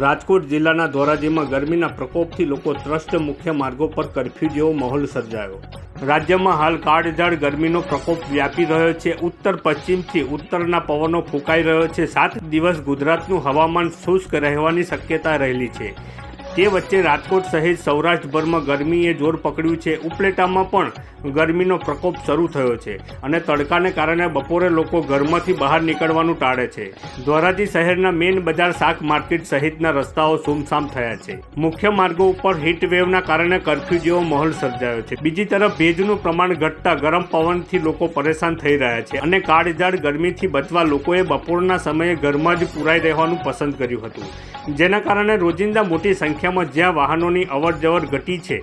રાજકોટ જિલ્લાના ધોરાજીમાં ગરમીના પ્રકોપથી લોકો ત્રસ્ત મુખ્ય માર્ગો પર કરફ્યુ જેવો માહોલ સર્જાયો. રાજ્યમાં હાલ કાળઝાળ ગરમીનો પ્રકોપ વ્યાપી રહ્યો છે. ઉત્તર પશ્ચિમથી ઉત્તરના પવનો ફૂંકાઈ રહ્યો છે. સાત દિવસ ગુજરાતનું હવામાન શુષ્ક રહેવાની શક્યતા રહેલી છે. તે વચ્ચે રાજકોટ સહિત સૌરાષ્ટ્રભરમાં ગરમીએ જોર પકડ્યું છે. ઉપલેટામાં પણ ગરમીનો પ્રકોપ શરૂ થયો છે અને તડકાને કારણે બપોરે લોકો ઘરમાંથી બહાર નીકળવાનું ટાળે છે. ધોરાજી શહેરના મેઇન બજાર શાક માર્કેટ સહિતના રસ્તાઓ સુમસામ થયા છે. મુખ્ય માર્ગો ઉપર વેવના કારણે કરફ્યુ જેવો માહોલ સર્જાયો છે. બીજી તરફ ભેજનું પ્રમાણ ઘટતા ગરમ પવનથી લોકો પરેશાન થઈ રહ્યા છે અને કાળઝાળ ગરમીથી બચવા લોકોએ બપોરના સમયે ઘરમાં જ પુરાઈ રહેવાનું પસંદ કર્યું હતું. જેના કારણે રોજિંદા મોટી સંખ્યામાં જ્યાં વાહનોની અવર જવર ઘટી છે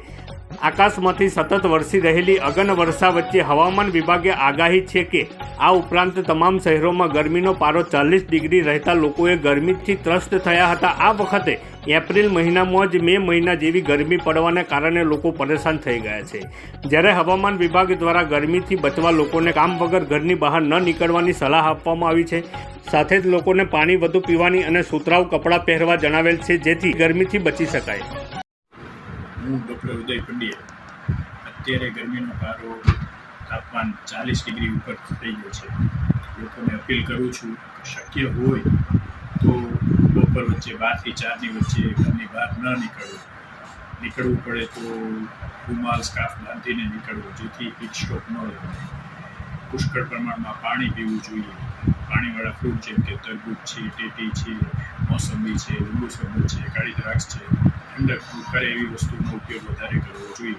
આકાશમાંથી સતત વરસી રહેલી અગન વર્ષા વચ્ચે હવામાન વિભાગે આગાહી છે કે આ ઉપરાંત તમામ શહેરોમાં ગરમીનો પારો ચાલીસ ડિગ્રી રહેતા લોકોએ ગરમીથી ત્રસ્ત થયા હતા. આ વખતે એપ્રિલ મહિનામાં જ મે મહિના જેવી ગરમી પડવાને કારણે લોકો પરેશાન થઈ ગયા છે. જ્યારે હવામાન વિભાગ દ્વારા ગરમીથી બચવા લોકોને કામ વગર ઘરની બહાર ન નીકળવાની સલાહ આપવામાં આવી છે. સાથે જ લોકોને પાણી વધુ પીવાની અને સુતરાઉ કપડાં પહેરવા જણાવેલ છે જેથી ગરમીથી બચી શકાય. હું ડૉક્ટર ઉદય પંડ્યા અત્યારે ગરમીનો પારો તાપમાન ચાલીસ ડિગ્રી ઉપર થઈ ગયો છે. લોકોને અપીલ કરું છું કે શક્ય હોય તો બપોર વચ્ચે બારથી ચારની વચ્ચે ઘરની બહાર ન નીકળવું. નીકળવું પડે તો રૂમાલ સ્કાફ બાંધીને નીકળવું, જેથી હીટ સ્ટ્રોક ન લેવાય પુષ્કળ પ્રમાણમાં પાણી પીવું જોઈએ. પાણીવાળા ફ્રૂટ જેમ કે તરબૂચ છે, ટેટી છે, મોસંબી છે, લીંબુ શરબત છે, કાળી દ્રાક્ષ છે ઠંડક કરે એવી વસ્તુનો ઉપયોગ વધારે કરવો જોઈએ.